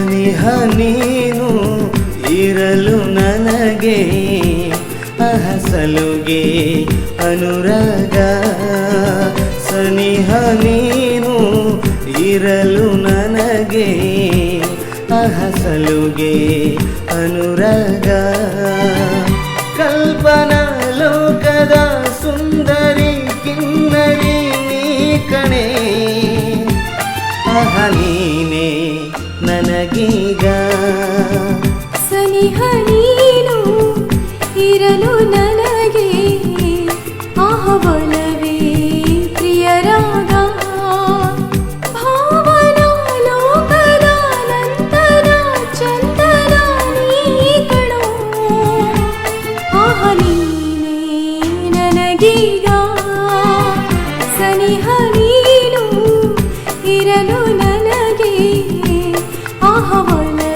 ಸನಿಹ ನೀನು ಇರಲು ನನಗೆ ಅಹಸಲುಗೆ ಅನುರಾಗ. ಸನಿಹ ನೀನು ಇರಲು ನನಗೆ ಅಹಸಲುಗೆ ಅನುರಾಗ. ಕಲ್ಪನಾ ಲೋಕದ ಸುಂದರಿ ಕಿನ್ನರಿ ನೀ ಕಣೆ. ಅಹ ನೀನೇ ನನಗೀಗ ಸನಿಹ ನೀನು ಇರಲು ನನಗೆ ಆಹವಲವೇ ಪ್ರಿಯರಾಗ ಭಾವನಾ ಲೋಕದ ನಂತರ ಚಂದನ ನೀ ಕಣೋ ಆಹ ನೀನೇ ನನಗೀಗ ಸನಿಹ ನೀನು ಇರಲು ನನಗೆ হবলে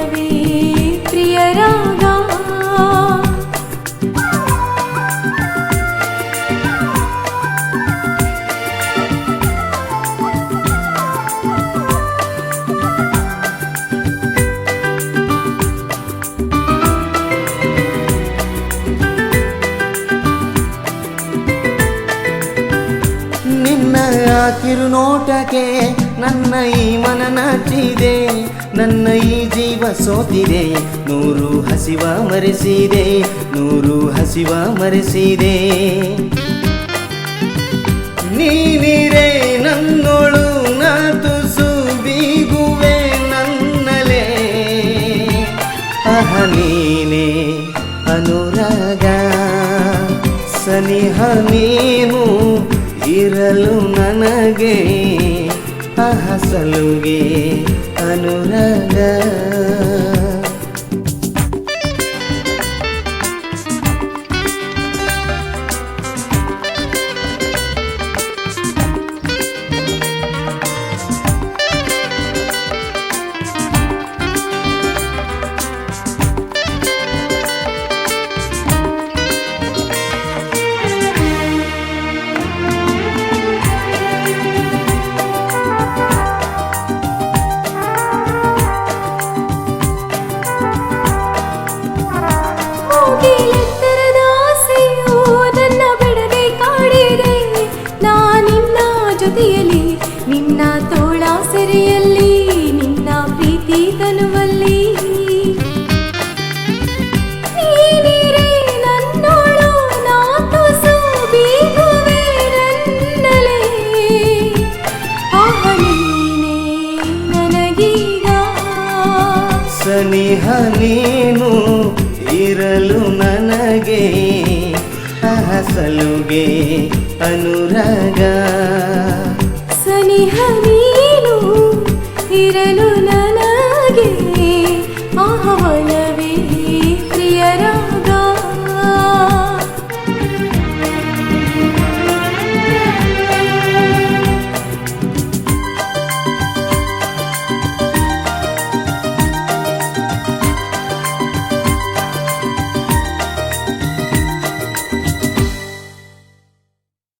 ನಿನ್ನ ಕಿರುನೋಟಕ್ಕೆ ನನ್ನ ಈ ಮನ ನಾಚಿದೆ, ನನ್ನ ಈ ಜೀವ ಸೋತಿದೆ, ನೂರು ಹಸಿವ ಮರೆಸಿದೆ, ನೂರು ಹಸಿವ ಮರೆಸಿದೆ. ನೀನಿರೆ ನನ್ನೋಳು ನಾ ಬೀಗುವೆ ನನ್ನಲೇ. ಅಹ ನೀನೆ ಅನುರಾಗ, ಸನಿಹ ನೀನು ಇರಲು ನನಗೆ ಅಹಸಲುಗೆ ಅನುರಾಗ. ನಿನ್ನ ತೋಳ ನಿನ್ನ ಪ್ರೀತಿ ತನುವಲ್ಲಿ. ಸನಿಹ ನೀನು ಇರಲು ನನಗೆ ಅಹಸಲುಗೆ ಅನುರಾಗ. ಸ್ನೇಹ ನೀನು ಇರಲು ನನಗೆ ಆಹವನ